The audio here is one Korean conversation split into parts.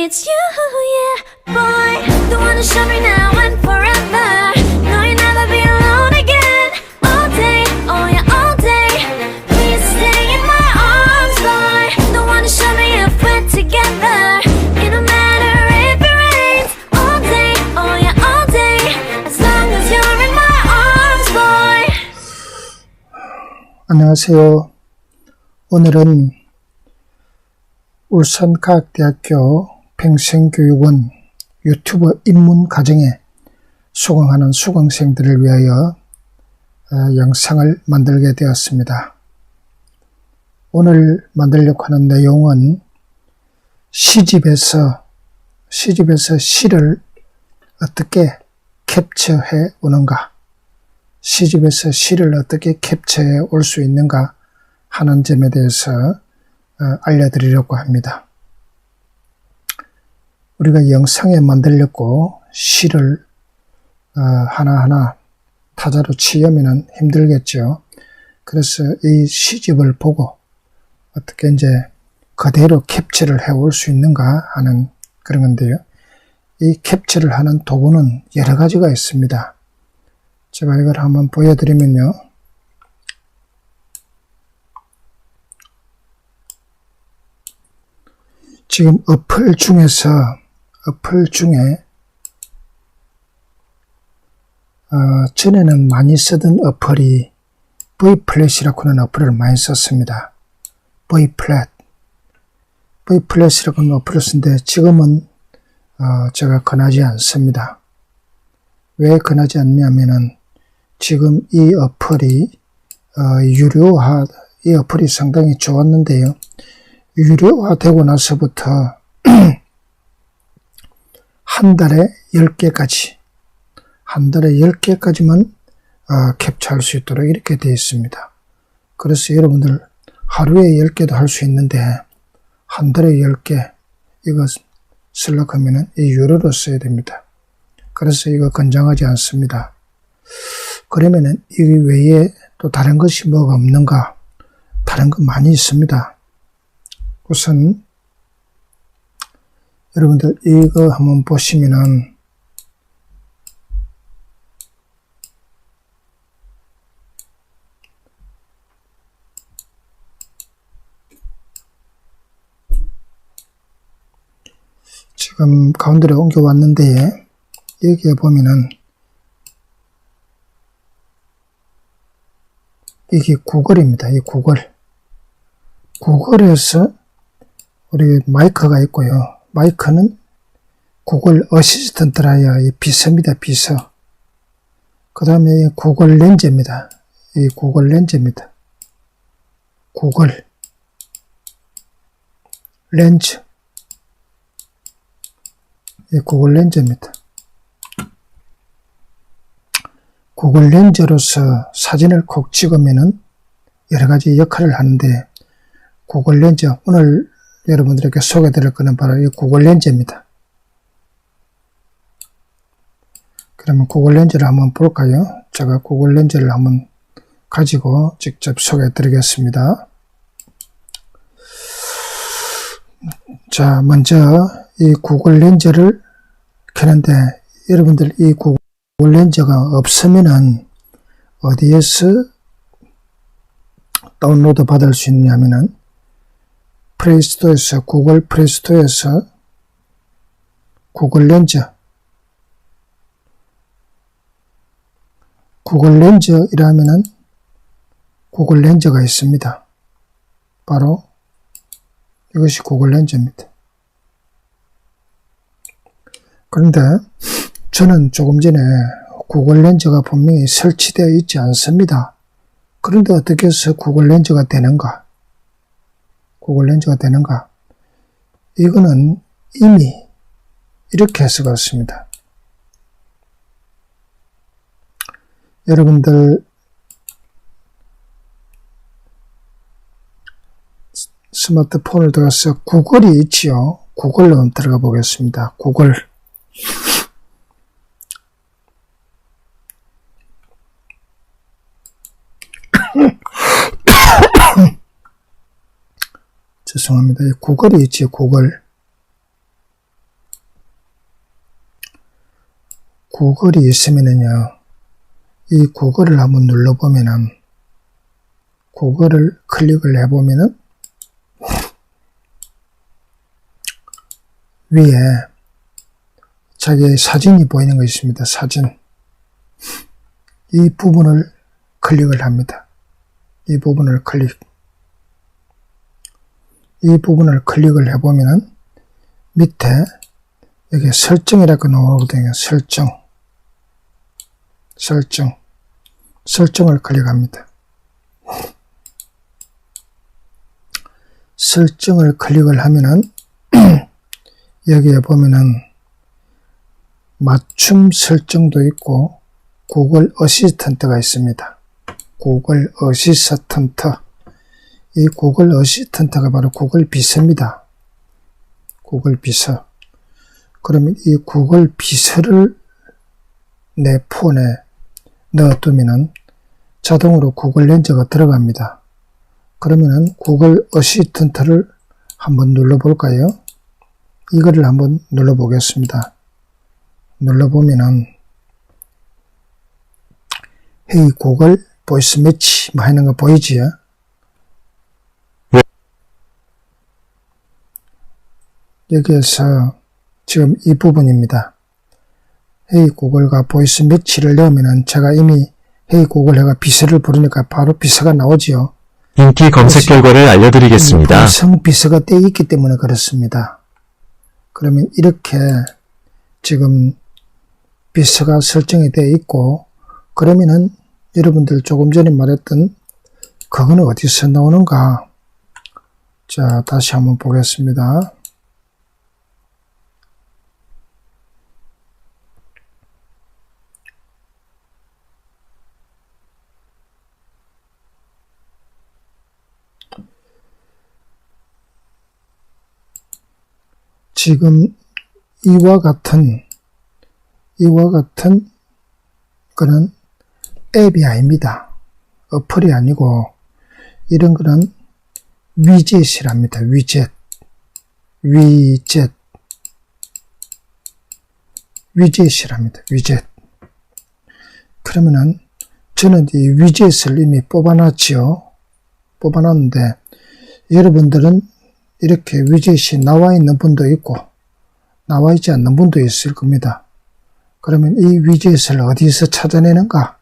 It's you, yeah, boy. The one to show me now and forever. No, you'll never be alone again. All day, oh yeah, all day. Please stay in my arms, boy. The one to show me if we're together. It don't matter if it rains. All day, oh yeah, all day. As long as you're in my arms, boy. 안녕하세요. 오늘은 울산과학대학교 평생교육원 유튜버 입문 과정에 수강하는 수강생들을 위하여 어, 영상을 만들게 되었습니다. 오늘 만들려고 하는 내용은 시집에서 시집에서 시를 어떻게 캡처해 오는가 시집에서 시를 어떻게 캡처해 올 수 있는가 하는 점에 대해서 어, 알려드리려고 합니다. 우리가 영상에 만들려고 시를 어, 하나하나 타자로 치려면 힘들겠죠. 그래서 이 시집을 보고 어떻게 이제 그대로 캡처를 해올 수 있는가 하는 그런 건데요. 이 캡처를 하는 도구는 여러 가지가 있습니다. 제가 이걸 한번 보여드리면요. 지금 어플 중에서 어플 중에 어, 전에는 많이 쓰던 어플이 V플랫이라고 하는 어플을 많이 썼습니다. V플랫 V플랫이라고 하는 어플을 쓰는데 지금은 어, 제가 권하지 않습니다. 왜 권하지 않냐면은 지금 이 어플이 어, 유료화 이 어플이 상당히 좋았는데요. 유료화되고 나서부터 한 달에 10개까지 한 달에 10개까지만 어, 캡처할 수 있도록 이렇게 되어 있습니다. 그래서 여러분들 하루에 10개도 할 수 있는데 한 달에 10개 이거 쓰려고 하면은 이 유료로 써야 됩니다. 그래서 이거 권장하지 않습니다. 그러면은 이 외에 또 다른 것이 뭐가 없는가? 다른 거 많이 있습니다. 우선 여러분들 이거 한번 보시면은 지금 가운데로 옮겨왔는데 여기에 보면은 이게 구글입니다. 이 구글. 구글에서 우리 마이크가 있고요. 마이크는 구글 어시스턴트라야 이 비서입니다. 비서. 그 다음에 구글 렌즈입니다. 이 구글 렌즈입니다. 구글 렌즈. 이 구글 렌즈입니다. 구글 렌즈로서 사진을 콕 찍으면은 여러 가지 역할을 하는데 구글 렌즈 오늘 여러분들에게 소개드릴 거는 바로 이 구글 렌즈입니다. 그러면 구글 렌즈를 한번 볼까요? 제가 구글 렌즈를 한번 가지고 직접 소개해 드리겠습니다. 자, 먼저 이 구글 렌즈를 켜는데 여러분들 이 구글 렌즈가 없으면은 어디에서 다운로드 받을 수 있냐면은 플레이스토어에서 구글 플레이스토어에서 구글 렌즈 구글 렌즈이라면은 구글 렌즈가 있습니다. 바로 이것이 구글 렌즈입니다. 그런데 저는 조금 전에 구글 렌즈가 분명히 설치되어 있지 않습니다. 그런데 어떻게 해서 구글 렌즈가 되는가? 구글 렌즈가 되는가? 이거는 이미 이렇게 해석할 수 있습니다. 여러분들 스마트폰을 들어가서 구글이 있지요. 구글로 들어가 보겠습니다. 구글. 죄송합니다. 구글이 있지, 구글. 구글이 있으면은요, 이 구글을 한번 눌러보면은, 구글을 클릭을 해보면은, 위에 자기의 사진이 보이는 것이 있습니다. 사진. 이 부분을 클릭을 합니다. 이 부분을 클릭. 이 부분을 클릭을 해보면은 밑에 여기 설정이라고 나오거든요. 설정. 설정. 설정을 클릭합니다. 설정을 클릭을 하면은 여기에 보면은 맞춤 설정도 있고 구글 어시스턴트가 있습니다. 구글 어시스턴트. 이 구글 어시스턴트가 바로 구글 비서입니다. 구글 비서. 그러면 이 구글 비서를 내 폰에 넣어두면은 자동으로 구글 렌즈가 들어갑니다. 그러면은 구글 어시스턴트를 한번 눌러볼까요? 이거를 한번 눌러보겠습니다. 눌러보면은 헤이 구글 보이스 매치 뭐 하는 거 보이지요? 여기에서 지금 이 부분입니다. 헤이 구글과 보이스 매치를 넣으면은 제가 이미 헤이 구글 해가 비서를 부르니까 바로 비서가 나오지요. 인기 검색 결과를 알려드리겠습니다. 성 비서가 떼 있기 때문에 그렇습니다. 그러면 이렇게 지금 비서가 설정이 되어 있고 그러면은 여러분들 조금 전에 말했던 그거는 어디서 나오는가? 자, 다시 한번 보겠습니다. 지금 이와 같은 이와 같은 그런 앱이 아닙니다. 어플이 아니고 이런 그런 위젯이랍니다. 위젯 위젯 위젯이랍니다. 위젯 그러면은 저는 이 위젯을 이미 뽑아놨지요. 뽑아놨는데 여러분들은 이렇게 위젯이 나와 있는 분도 있고 나와 있지 않는 분도 있을 겁니다. 그러면 이 위젯을 어디서 찾아내는가?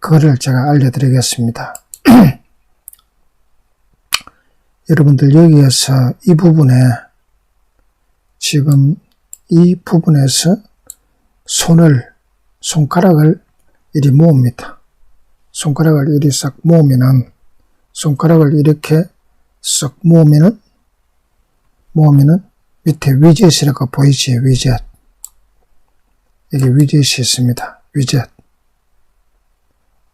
그거를 제가 알려드리겠습니다. 여러분들 여기에서 이 부분에 지금 이 부분에서 손을 손가락을 이리 모읍니다. 손가락을 이리 싹 모으면은 손가락을 이렇게 싹 모으면은 모으면은 밑에 위젯이라고 보이지 위젯 여기 위젯이 있습니다. 위젯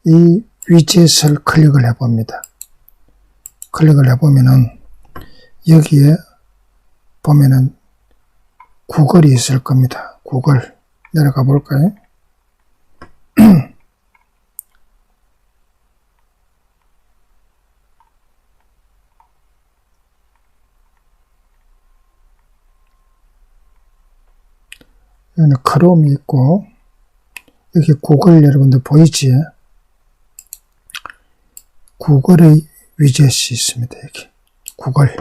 이 위젯을 클릭을 해 봅니다. 클릭을 해 보면은 여기에 보면은 구글이 있을 겁니다. 구글 내려가 볼까요? 여기는 크롬이 있고 여기 구글 여러분들 보이지? 구글의 위젯이 있습니다. 여기 구글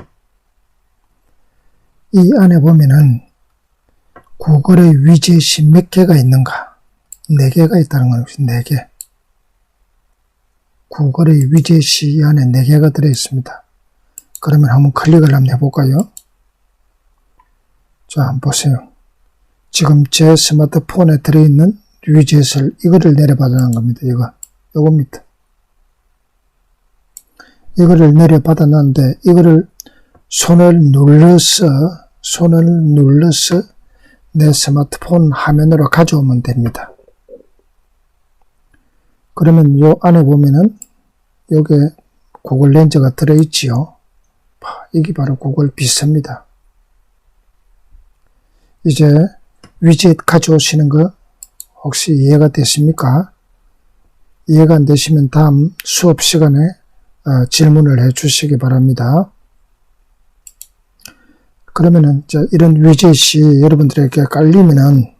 이 안에 보면은 구글의 위젯이 몇 개가 있는가? 네 개가 있다는 거는 네 개. 구글의 위젯이 이 안에 네 개가 들어 있습니다. 그러면 한번 클릭을 한번 해볼까요? 자, 한번 보세요. 지금 제 스마트폰에 들어있는 위젯을 이거를 내려받아놓은 겁니다. 이거 요겁니다. 이거를 내려받아놨는데 이거를 손을 눌러서 손을 눌러서 내 스마트폰 화면으로 가져오면 됩니다. 그러면 요 안에 보면은 요게 구글 렌즈가 들어있지요. 봐, 이게 바로 구글 비서입니다. 이제 위젯 가져오시는 거 혹시 이해가 되십니까? 이해가 안 되시면 다음 수업 시간에 어, 질문을 해 주시기 바랍니다. 그러면은 저 이런 위젯이 여러분들에게 깔리면은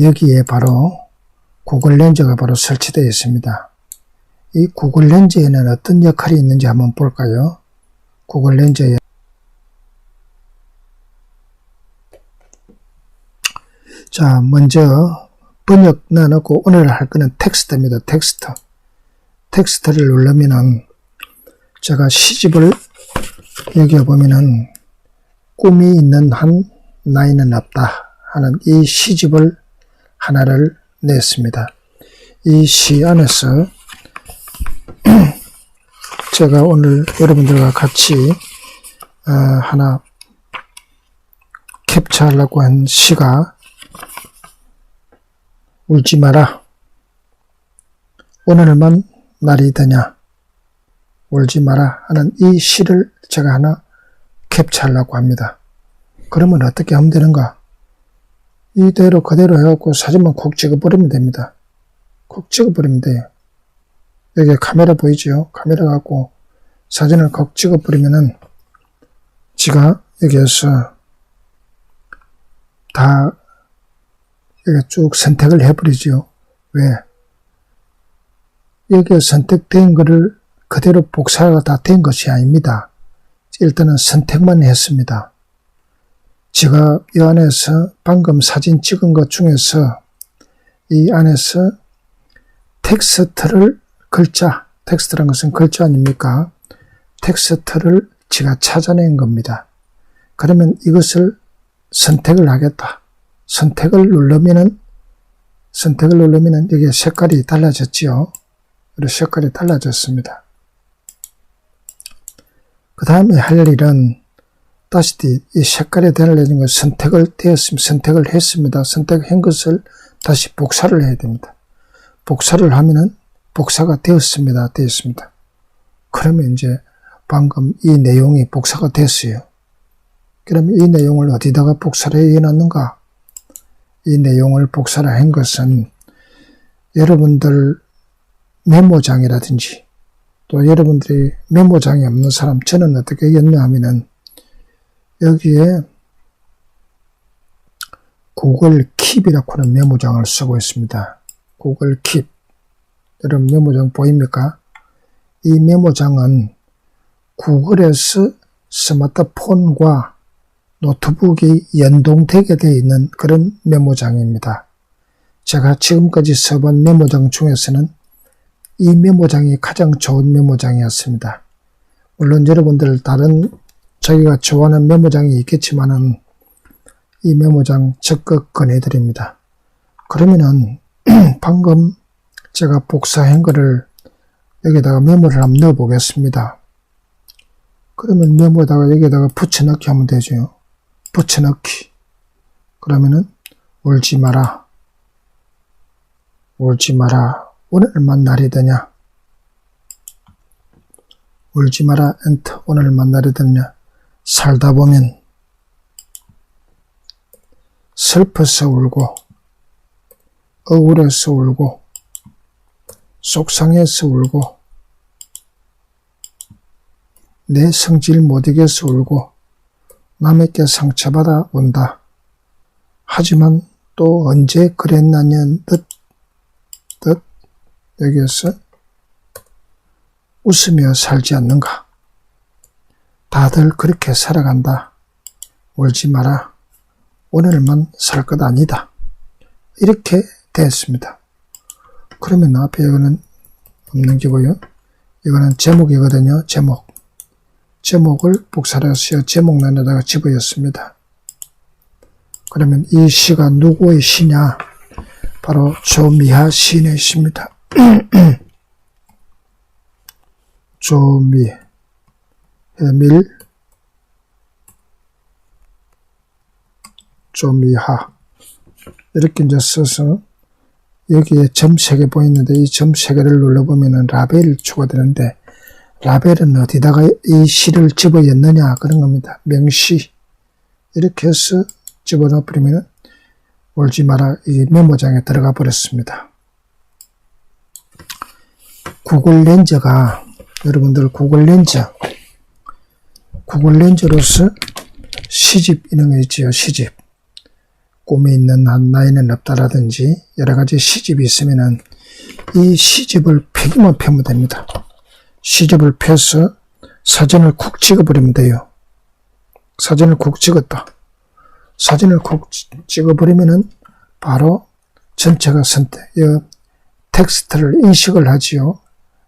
여기에 바로 구글 렌즈가 바로 설치되어 있습니다. 이 구글 렌즈에는 어떤 역할이 있는지 한번 볼까요? 구글 렌즈에 자, 먼저 번역 넣어놓고 오늘 할 거는 텍스트입니다. 텍스트. 텍스트를 누르면은 제가 시집을 여기 보면은 꿈이 있는 한 나이는 없다 하는 이 시집을 하나를 냈습니다. 이 시 안에서 제가 오늘 여러분들과 같이 어, 하나 캡처하려고 한 시가 울지 마라. 오늘만 날이 되냐. 울지 마라 하는 이 시를 제가 하나 캡처하려고 합니다. 그러면 어떻게 하면 되는가? 이대로 그대로 해갖고 사진만 콕 찍어버리면 됩니다. 콕 찍어버리면 돼요. 여기 카메라 보이죠? 카메라 갖고 사진을 콕 찍어버리면은 지가 여기에서 다 쭉 선택을 해버리죠. 왜? 여기에 선택된 거를 그대로 복사가 다 된 것이 아닙니다. 일단은 선택만 했습니다. 제가 이 안에서 방금 사진 찍은 것 중에서 이 안에서 텍스트를 글자, 텍스트란 것은 글자 아닙니까? 텍스트를 제가 찾아낸 겁니다. 그러면 이것을 선택을 하겠다. 선택을 누르면은 선택을 누르면은 여기 색깔이 달라졌지요. 그리고 색깔이 달라졌습니다. 그 다음에 할 일은 다시 이 색깔에 달라진 걸 선택을 되었습니다. 선택을 했습니다. 선택한 것을 다시 복사를 해야 됩니다. 복사를 하면은 복사가 되었습니다. 되었습니다. 그러면 이제 방금 이 내용이 복사가 됐어요. 그러면 이 내용을 어디다가 복사를 해놨는가? 이 내용을 복사를 한 것은 여러분들 메모장이라든지 또 여러분들이 메모장이 없는 사람 저는 어떻게 했냐 하면은 여기에 구글 킵이라고 하는 메모장을 쓰고 있습니다. 구글 킵. 여러분 메모장 보입니까? 이 메모장은 구글에서 스마트폰과 노트북이 연동되게 되어 있는 그런 메모장입니다. 제가 지금까지 써본 메모장 중에서는 이 메모장이 가장 좋은 메모장이었습니다. 물론 여러분들 다른 자기가 좋아하는 메모장이 있겠지만은 이 메모장 적극 권해드립니다. 그러면은 방금 제가 복사한 거를 여기다가 메모를 한번 넣어 보겠습니다. 그러면 메모에다가 여기다가 붙여넣기 하면 되죠. 붙여넣기. 그러면은 울지 마라. 울지 마라. 오늘만 날이 되냐? 울지 마라. 엔터. 오늘만 날이 되냐? 살다 보면 슬퍼서 울고 억울해서 울고 속상해서 울고 내 성질 못 이겨서 울고 남에게 상처받아 온다. 하지만 또 언제 그랬나는 듯, 듯 여기에서 웃으며 살지 않는가. 다들 그렇게 살아간다. 울지 마라. 오늘만 살 것 아니다. 이렇게 됐습니다. 그러면 앞에 이거는 없는 게고요. 이거는 제목이거든요. 제목. 제목을 복사를 해서 제목란에다가 집어였습니다. 그러면 이 시가 누구의 시냐? 바로 조미하 시인의 시입니다. 조미, 해밀, 조미하. 이렇게 이제 써서 여기에 점 3개 보이는데 이 점 3개를 눌러보면은 라벨이 추가되는데 라벨은 어디다가 이 시를 집어였느냐 그런 겁니다. 명시 이렇게 해서 집어넣어 버리면 울지 마라 이 메모장에 들어가 버렸습니다. 구글 렌즈가 여러분들 구글 렌즈 구글 렌즈로서 시집 이런 거 있지요 시집 꿈이 있는 한 나이는 없다라든지 여러 가지 시집이 있으면은 이 시집을 펴기만 펴면 됩니다. 시집을 펴서 사진을 쿡 찍어버리면 돼요. 사진을 쿡 찍었다. 사진을 쿡 찌- 찍어버리면은 바로 전체가 선택, 이 텍스트를 인식을 하지요.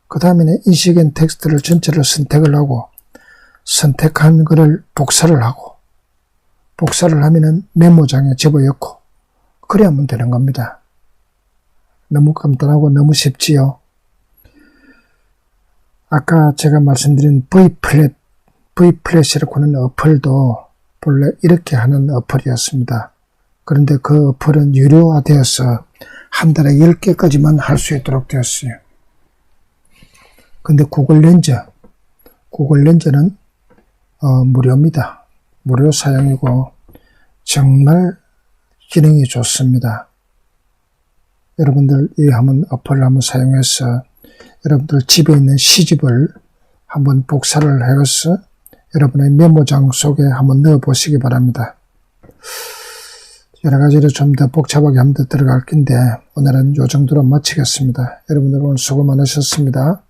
그 다음에는 인식한 텍스트를 전체를 선택을 하고 선택한 것을 복사를 하고 복사를 하면은 메모장에 집어넣고 그래야 하면 되는 겁니다. 너무 간단하고 너무 쉽지요. 아까 제가 말씀드린 V플랫, V플랫이라고 하는 어플도 본래 이렇게 하는 어플이었습니다. 그런데 그 어플은 유료화되어서 한 달에 10개까지만 할 수 있도록 되었어요. 근데 구글 렌즈, 구글 렌즈는 어, 무료입니다. 무료 사용이고 정말 기능이 좋습니다. 여러분들 이 한번 어플을 한번 사용해서 여러분들 집에 있는 시집을 한번 복사를 해서 여러분의 메모장 속에 한번 넣어 보시기 바랍니다. 여러 가지로 좀 더 복잡하게 한번 더 들어갈 건데 오늘은 요 정도로 마치겠습니다. 여러분들 오늘 수고 많으셨습니다.